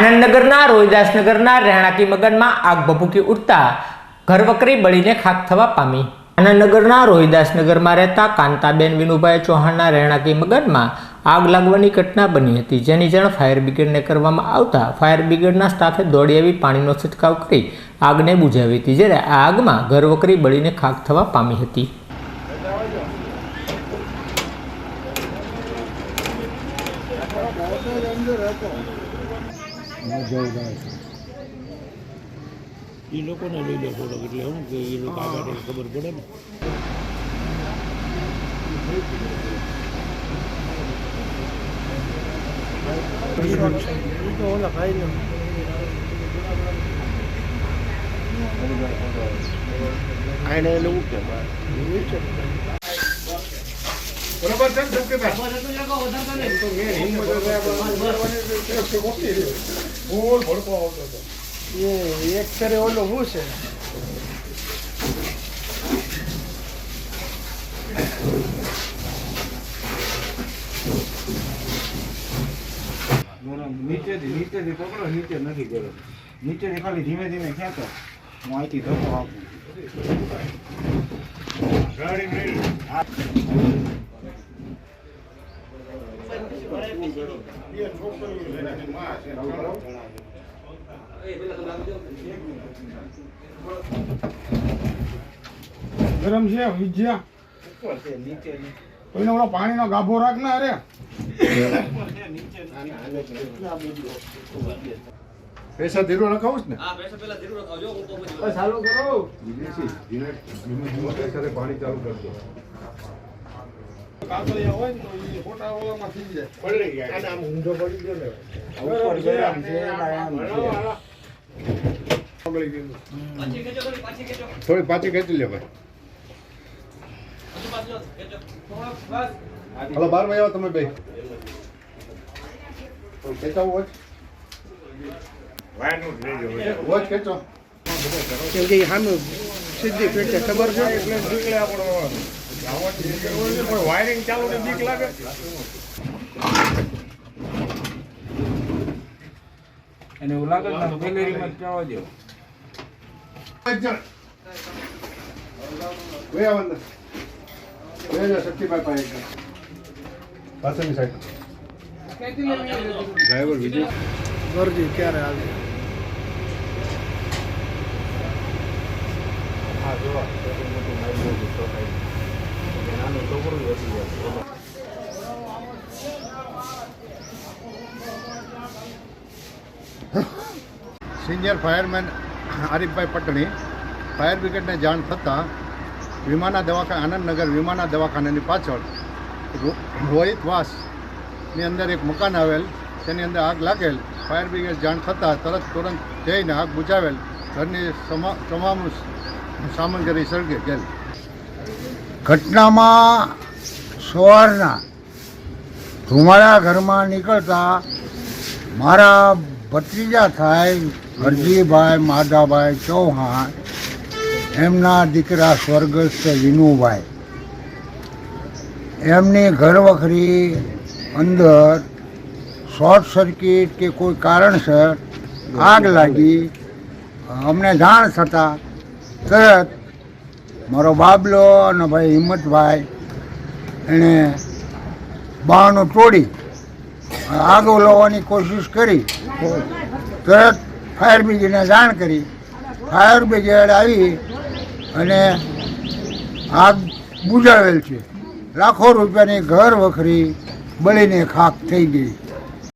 આનંદનગરના, રોહિદાસનગરના, રહેણાંકી મગનમાં આગ ભભૂકી ઉઠતા ઘરવકરી બળીને ખાક થવા પામી. આનંદનગરના, રોહિદાસનગરમાં રહેતા કાંતાબેન વિનુભાઈ ચૌહાણના રહેણાંકી મગનમાં આગ લાગવાની ઘટના બની હતી, જેની જાણ ફાયર બ્રિગેડને કરવામાં આવતા ફાયર બ્રિગેડના સ્ટાફે દોડી આવી પાણીનો છંટકાવ કરી આગને બુઝાવી હતી, જ્યારે આ આગમાં ઘરવકરી બળીને ખાક થવા પામી હતી. એ લોકોને લઈ લો થોડોક એટલે શું કે એ લોકો આગળ ખબર પડે ને. એ એક ફેરે ઓલો હું છે નીચેથી નીચેથી પકડો નીચે નથી ગયો નીચેથી ખાલી ધીમે ધીમે ખેંચો હું અહીંથી ધક્કો આપું ગરમ છે વિજ્યા કોઈને ઓલો પાણીનો ગાભો રાખ ને અરે પૈસા ધીરો રખાવું ને પાણી ચાલુ કરો કાગળિયા હોય ને તો એ ખોટા ઓલામાં થઈ જાય. પડી જાય આમ ઊંધો પડી ગયો ને. ઉપર ગયા. આમ છે આમ છે. થોડી પાછી ખેંચી. લે ભાઈ. હલો બાર વાગ્યા આવો તમે બે ખેંચાવો વોચ વોચ ખેંચો. કેમ કે સામે સીધી ફેટ ખબર છે? એટલે આપણો લાગે પણ વાયરિંગ ચાલુ ને બીક લાગે? અને એવું લાગે ને ગેલેરીમાં જવા. દો વે આવ અંદર વે જા શક્તિભાઈ પાસે પાછળની સાઈડ ડ્રાઈવર વિજય ગરજી ક્યારે સિનિયર ફાયરમેન આરીફભાઈ પટણી ફાયર બ્રિગેડને જાણ થતાં વિમાના દવાખાના આનંદનગર વિમાના દવાખાનાની પાછળ રોહિતવાસની રોહિત વાસની અંદર એક મકાન આવેલ, તેની અંદર આગ લાગેલ. ફાયર બ્રિગેડ જાણ થતાં તરત તુરંત જઈને આગ બુજાવેલ. ઘરની તમામ સામગ્રી સળગે ગયેલ. ઘટનામાં સવારના ધુમાડા ઘરમાં નીકળતા મારા ભત્રીજા થાય હરજીભાઈ માધાભાઈ ચૌહાણ, એમના દીકરા સ્વર્ગસ્થ વિનુભાઈ. એમની ઘરવખરી અંદર શોર્ટ સર્કિટ કે કોઈ કારણસર આગ લાગી. અમને જાણ થતાં તરત મારો બાબલો અને ભાઈ હિંમતભાઈ, એણે બહાનું તોડી, આગ લાવવાની કોશિશ કરી તરત ફાયર બ્રિગેડને જાણ કરી. ફાયર બ્રિગેડ આવી અને આગ બુજાવેલ છે. લાખો રૂપિયાની ઘર વખરી બળીને ખાક થઈ ગઈ.